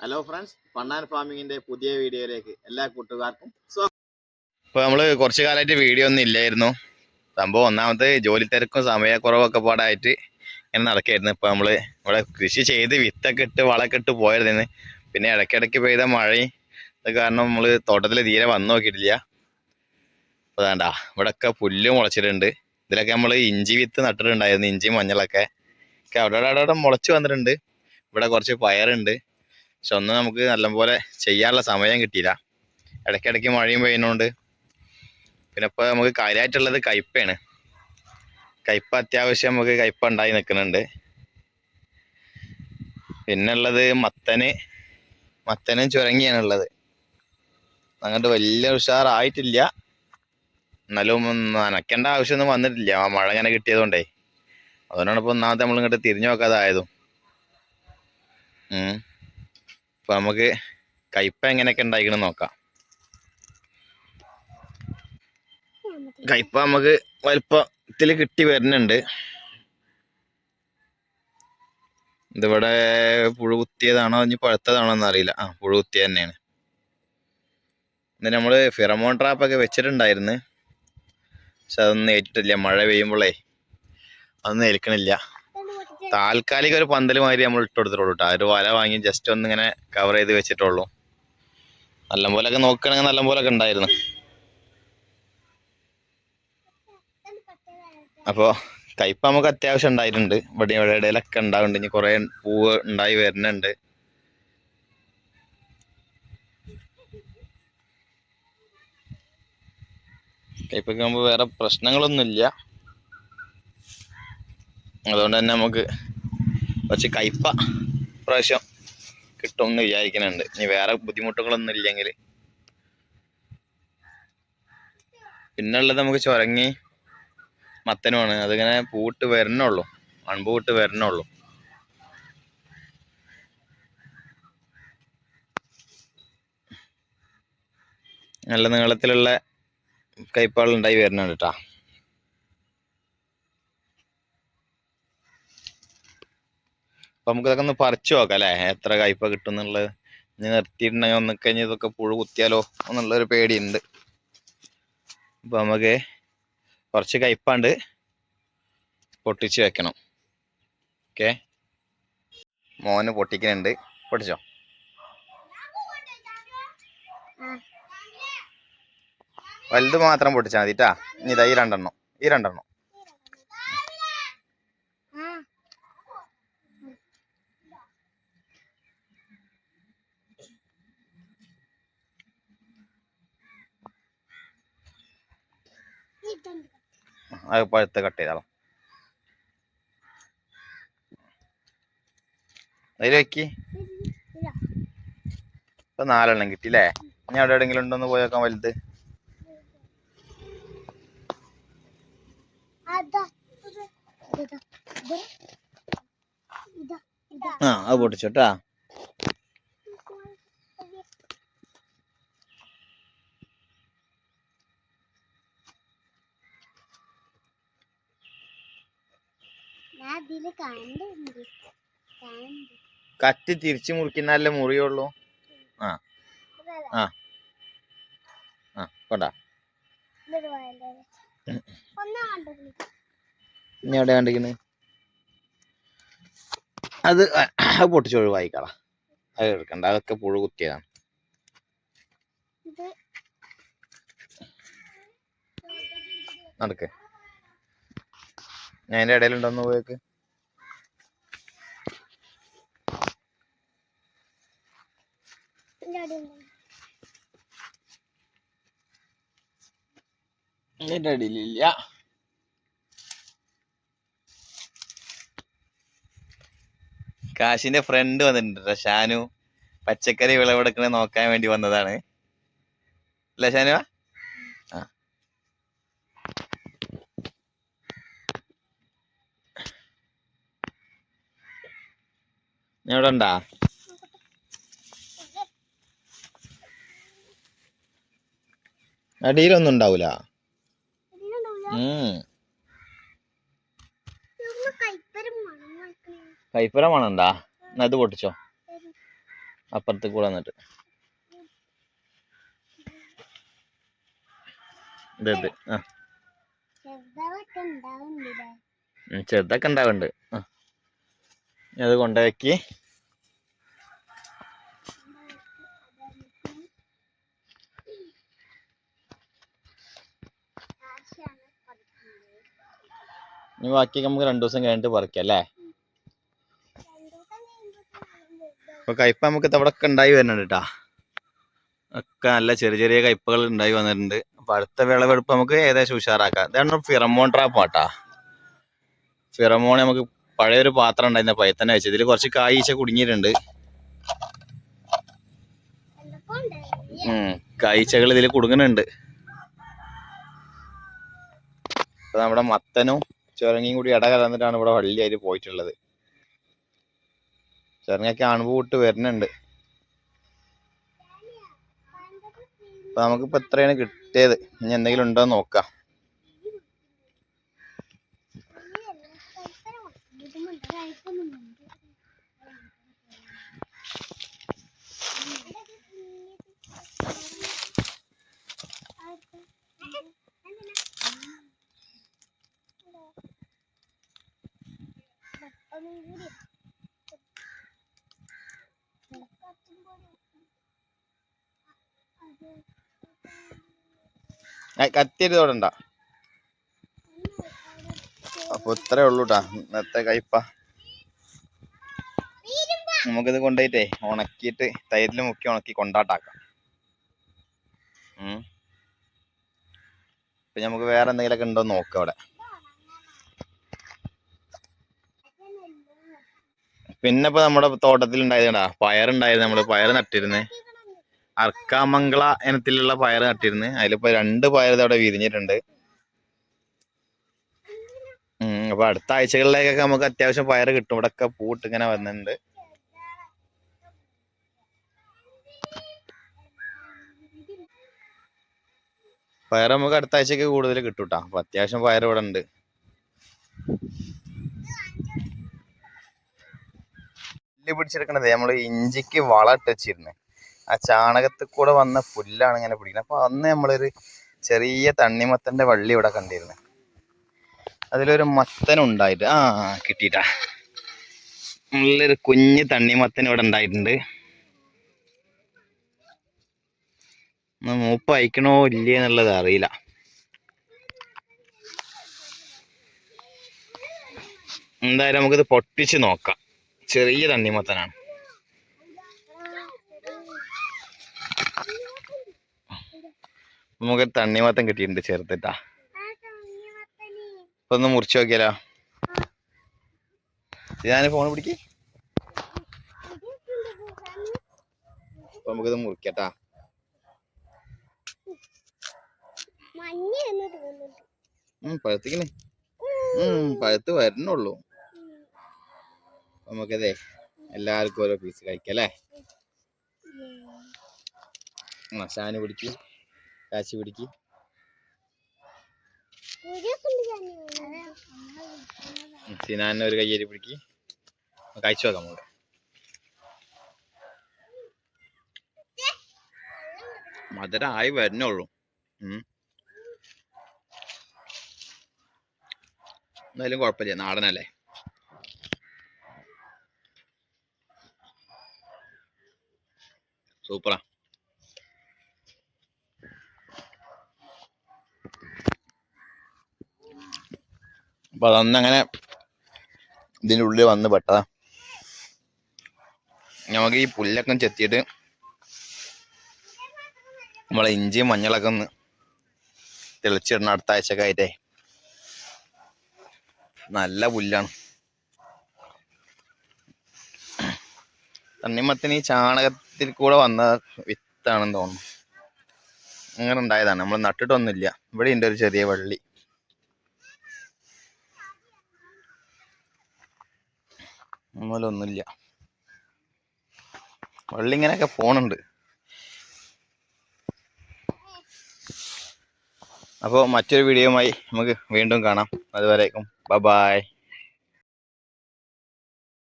Hello friends പണ്ണാൻ ഫാമിങ്ങിന്റെ പുതിയ വീഡിയോയിലേക്ക് എല്ലാ കൂട്ടുകാർക്കും സ്വാഗതം ഇപ്പൊ നമ്മൾ കുറച്ചു കാലമായിട്ട് വീഡിയോ ഒന്നും ഇല്ലായിരുന്നു. സംഭവം ഒന്നാമത് ജോലി തിരക്കും സമയക്കുറവൊക്കെ പാടായിട്ട് ഇങ്ങനെ നടക്കായിരുന്നു. ഇപ്പൊ നമ്മൾ ഇവിടെ കൃഷി ചെയ്ത് വിത്തൊക്കെ ഇട്ട് വളമൊക്കെ ഇട്ട് പോയിരുന്നു പിന്നെ ഇടയ്ക്കിടയ്ക്ക് പെയ്ത മഴയും അത് കാരണം നമ്മൾ തോട്ടത്തിൽ തീരെ വന്നു നോക്കിയിട്ടില്ല. അപ്പൊ വേണ്ട ഇവിടെയൊക്കെ പുല്ല് മുളച്ചിട്ടുണ്ട്. ഇതിലൊക്കെ നമ്മൾ ഇഞ്ചി വിത്ത് നട്ടിട്ടുണ്ടായിരുന്നു ഇഞ്ചി മഞ്ഞളൊക്കെ. അവിടെ അവിടെ അവിടെ മുളച്ച് വന്നിട്ടുണ്ട്. ഇവിടെ കുറച്ച് പയറുണ്ട്. പക്ഷെ ഒന്നും നമുക്ക് നല്ലപോലെ ചെയ്യാനുള്ള സമയം കിട്ടിയില്ല. ഇടയ്ക്കിടയ്ക്ക് മഴയും പെയ്യുന്നതുകൊണ്ട് പിന്നെ ഇപ്പോൾ നമുക്ക് കാര്യമായിട്ടുള്ളത് കയ്പയാണ് കയ്പ അത്യാവശ്യം നമുക്ക് കയ്പ ഉണ്ടായി നിൽക്കുന്നുണ്ട്. പിന്നുള്ളത് മത്തന്. മത്തനും ചുരങ്ങിയാണ് ഉള്ളത് അങ്ങോട്ട് വലിയ ഉഷാറായിട്ടില്ല. എന്നാലും നനയ്ക്കേണ്ട ആവശ്യമൊന്നും വന്നിട്ടില്ല. ആ മഴ ഇങ്ങനെ കിട്ടിയതുകൊണ്ടേ. അതുകൊണ്ടാണ് ഇപ്പോൾ ഒന്നാമത്തെ നമ്മൾ ഇങ്ങോട്ട് തിരിഞ്ഞു നോക്കാതായതും. ഉം. അപ്പൊ നമുക്ക് കയ്പ എങ്ങനെയൊക്കെ ഉണ്ടായിക്കണം നോക്കാം. കയ്പ നമുക്ക് വലുപ്പത്തിൽ കിട്ടി വരുന്നുണ്ട്. ഇതിവിടെ പുഴു കുത്തിയതാണോ ഇനി പഴുത്തതാണോ എന്നറിയില്ല. ആ പുഴു കുത്തിയ തന്നെയാണ്. ഇന്ന് നമ്മൾ ഫിറമോൺ ട്രാപ്പൊക്കെ വെച്ചിട്ടുണ്ടായിരുന്നു. പക്ഷെ അതൊന്നും ഏറ്റിട്ടില്ല. മഴ പെയ്യുമ്പോഴേ അതൊന്നും ഏൽക്കണില്ല. താൽക്കാലിക ഒരു പന്തൽ മാതിരി നമ്മൾ ഇട്ട് കൊടുത്തിട്ടുള്ളൂ ഒരു വല വാങ്ങി ജസ്റ്റ് ഒന്ന് ഇങ്ങനെ കവർ ചെയ്ത് വെച്ചിട്ടുള്ളൂ. നല്ലപോലൊക്കെ നോക്കുകയാണെങ്കിൽ നല്ലപോലൊക്കെ ഉണ്ടായിരുന്നു. അപ്പോൾ കയ്പ നമുക്ക് അത്യാവശ്യം ഉണ്ടായിട്ടുണ്ട്. ഇവിടെ ഇവിടെ ഇടയിലൊക്കെ ഉണ്ടാവുന്നുണ്ട്. ഇനി കുറേ പൂവ് ഉണ്ടായി വരുന്നുണ്ട്. കയ്പയ്ക്ക് വേറെ പ്രശ്നങ്ങളൊന്നുമില്ല. അതുകൊണ്ട് തന്നെ നമുക്ക് കുറച്ച് കയ്പ പ്രാവശ്യം കിട്ടും എന്ന് വിചാരിക്കുന്നുണ്ട്. ഇനി വേറെ ബുദ്ധിമുട്ടുകളൊന്നും ഇല്ലെങ്കിൽ. പിന്നുള്ളത് നമുക്ക് ചുരങ്ങി മത്തനുമാണ്. അതിങ്ങനെ പൂട്ട് വരണുള്ളൂ. അൺപൂട്ട് വരണുള്ളൂ. നല്ല നീളത്തിലുള്ള കൈപ്പാളുണ്ടായി വരുന്നുണ്ട് കേട്ടാ അപ്പൊ നമുക്ക് ഇതൊക്കെ ഒന്ന് പറിച്ചു നോക്കാം അല്ലേ എത്ര കയ്പ കിട്ടും എന്നുള്ളത് ഇനി നിർത്തിയിട്ടുണ്ടെങ്കിൽ ഒന്ന് കഴിഞ്ഞ് ഇതൊക്കെ പുഴു കുത്തിയാലോ എന്നുള്ളൊരു പേടിയുണ്ട്. അപ്പൊ നമുക്ക് കുറച്ച് കയ്പാണ്ട് പൊട്ടിച്ച് വെക്കണം. ഓക്കെ. മോന് പൊട്ടിക്കുന്നുണ്ട്. പൊട്ടിച്ചോ? വലുത് മാത്രം പൊട്ടിച്ചാൽ മതിട്ടാ ഇനി ഇതാ ഈ രണ്ടെണ്ണം. ഈ രണ്ടെണ്ണം. അത് പഴുത്ത് കട്ട് ചെയ്താളോ. അതിൽ വെക്കി. ഇപ്പൊ നാലെണ്ണം കിട്ടിയില്ലേ ഇനി അവിടെ എവിടെയെങ്കിലും ഉണ്ടോന്ന് പോയേക്കാൻ വലുത്? ആ അത് പൊട്ടിച്ചോട്ടാ. കത്തി തിരിച്ചു മുറിക്കുന്നല്ലേ മുറിയുള്ളൂ? ആ. ആ. ആ കൊണ്ടാ. ഇനി എവിടെ കണ്ടിരിക്കുന്നത് അത് അത് പൊട്ടിച്ച് ഒഴിവായിക്കളാ അത് എടുക്കണ്ട അതൊക്കെ പുഴു കുത്തിയതാണ്. നടക്ക്. ഞാൻ അതിന്റെ ഇടയിലുണ്ടോന്ന് പോയേക്ക്? അതിന്റെ ഇടയിലില്ല കാശിന്റെ ഫ്രണ്ട് വന്നിട്ടുണ്ട് ട്ടോ, ഷാനു. പച്ചക്കറി വിളവെടുക്കണ നോക്കാൻ വേണ്ടി വന്നതാണ്. അല്ലേ ഷാനു ആ. ഞാൻ ഇവിടെ ഉണ്ടാ? അടിയിലൊന്നും ഉണ്ടാവൂല. കൈപ്പരം മണം എന്താ അത് പൊട്ടിച്ചോ? അപ്പുറത്ത് കൂടെ വന്നിട്ട്. ഇത് ആ. ചെറുതൊക്കെ ഉണ്ടാവുന്നുണ്ട്. അത് കൊണ്ടുവയ്ക്ക് ഇനി ബാക്കി നമുക്ക് രണ്ടു ദിവസം കഴിഞ്ഞിട്ട് പറിക്കാം അല്ലേ? അപ്പൊ കയ്പ നമുക്ക് ഇവിടെ ഒക്കെ ഉണ്ടായി വരുന്നുണ്ട് കേട്ടാ ഒക്കെ നല്ല ചെറിയ ചെറിയ കയ്പകൾ ഉണ്ടായി വന്നിട്ടുണ്ട്. അപ്പൊ അടുത്ത വിളവെടുപ്പ് നമുക്ക് ഏകദേശം ഉഷാറാക്കാം. ഇതാണ് ഫിറമോൺ ട്രാപ്പ് ആട്ടാ ഫിറമോൺ നമുക്ക് പഴയൊരു പാത്രം ഉണ്ടായിരുന്ന പയത്തന്നെ വെച്ചത് ഇതിൽ കുറച്ച് കായീച്ച കുടുങ്ങിയിട്ടുണ്ട്. കായ്ച്ചകൾ ഇതിൽ കുടുങ്ങുന്നുണ്ട്. നമ്മുടെ മത്തനും ചിറങ്ങിയും കൂടി ഇട കലർന്നിട്ടാണ് ഇവിടെ വള്ളിയായിട്ട് പോയിട്ടുള്ളത്. ചിറങ്ങൊക്കെ അണുപൂട്ട് വരുന്നുണ്ട്. അപ്പൊ നമുക്കിപ്പോ എത്രയാണ് കിട്ടിയത്? ഇനി എന്തെങ്കിലും ഉണ്ടോ നോക്കാം. കത്തിയത് തൊടണ്ട അപ്പൊ ഇത്രേ ഉള്ളൂട്ടാ ഇന്നത്തെ കയ്പ നമുക്കിത് കൊണ്ടുപോയിട്ടേ ഉണക്കിയിട്ട് തൈരിൽ മുക്കി ഉണക്കി കൊണ്ടാട്ടാക്കാം. ഇപ്പൊ നമുക്ക് വേറെ എന്തെങ്കിലുമൊക്കെ ഉണ്ടോ നോക്കാം അവിടെ. പിന്നെ ഇപ്പൊ നമ്മുടെ തോട്ടത്തിൽ ഉണ്ടായതാ പയറുണ്ടായിരുന്നു നമ്മൾ. പയർ നട്ടിരുന്നേ. അർക്കാമംഗള ഇനത്തിലുള്ള പയർ നട്ടിരുന്നു. അതിലിപ്പോ രണ്ട് പയർ അവിടെ വിരിഞ്ഞിട്ടുണ്ട്. അപ്പൊ അടുത്ത ആഴ്ചകളിലേക്കൊക്കെ നമുക്ക് അത്യാവശ്യം പയർ കിട്ടും. ഇവിടെ ഒക്കെ പൂട്ട് ഇങ്ങനെ വന്നിട്ടുണ്ട്. പയർ നമുക്ക് അടുത്ത ആഴ്ചക്ക് കൂടുതൽ കിട്ടും ട്ടാ അപ്പൊ അത്യാവശ്യം പയർ ഇവിടെ ഉണ്ട് പുല്ല് പിടിച്ചെടുക്കണത് നമ്മൾ ഇഞ്ചിക്ക് വളം ഇട്ടുവച്ചിരുന്നു ആ ചാണകത്തിൽ കൂടെ വന്ന പുല്ലാണ് ഇങ്ങനെ പിടിക്കുന്നത് അപ്പൊ അന്ന് നമ്മളൊരു ചെറിയ തണ്ണിമത്തന്റെ വള്ളി ഇവിടെ കണ്ടിരുന്നു. അതിലൊരു മത്തൻ ഉണ്ടായിട്ട് ആ കിട്ടിട്ടാ നല്ലൊരു കുഞ്ഞ് തണ്ണിമത്തൻ ഇവിടെ ഉണ്ടായിട്ടുണ്ട്. മൂപ്പ് അയക്കണോ ഇല്ലേ എന്നുള്ളത് അറിയില്ല. എന്തായാലും നമുക്കിത് പൊട്ടിച്ച് നോക്കാം. ചെറിയ തണ്ണിമത്തനാണ്. നമുക്ക് തണ്ണിമത്തൻ കിട്ടിയിട്ടുണ്ട് ചെറുത്തിട്ടാ ഇപ്പൊ ഒന്ന് മുറിച്ച് നോക്കിയാലോ? ഞാൻ ഫോൺ പിടിക്ക്. അപ്പൊ നമുക്കിത് മുറിക്കട്ടാ. പഴുത്തിക്കണേ. പഴുത്ത് വരണുള്ളൂ. നമുക്കതേ എല്ലാവർക്കും ഓരോ പീസ് കഴിക്കാം അല്ലേ? മസാന പിടിക്ക് കാശി പിടിക്ക്. സിനാനെ ഒരു കയ്യേരി പിടിക്ക്. കഴിച്ചു നോക്കാം നമുക്ക്. മധുരമായി വരുന്നുള്ളൂ. എന്നാലും കുഴപ്പമില്ല നാടനല്ലേ? സൂപ്പറാ. അപ്പൊ അതൊന്നങ്ങനെ ഇതിന്റെ ഉള്ളിൽ വന്ന് പെട്ടതാ. നമുക്ക് ഈ പുല്ലൊക്കെ ചെത്തിയിട്ട് നമ്മളെ ഇഞ്ചിയും മഞ്ഞളൊക്കെ ഒന്ന് തെളിച്ചിടണം അടുത്ത ആഴ്ചയൊക്കെ ആയിട്ടേ. നല്ല പുല്ലാണ്. തണ്ണിമത്തിന് ഈ ചാണകത്തിൽ കൂടെ വന്ന വിത്താണെന്ന് തോന്നുന്നു. അങ്ങനെ ഉണ്ടായതാണ്. നമ്മൾ നട്ടിട്ടൊന്നുമില്ല. ഇവിടെ ഉണ്ട് ഒരു ചെറിയ വള്ളി. ഒന്നുമില്ല വള്ളി ഇങ്ങനെയൊക്കെ പോണുണ്ട്. അപ്പോൾ മറ്റൊരു വീഡിയോയുമായി നമുക്ക് വീണ്ടും കാണാം. അതുവരേക്കും. ബ ബായ്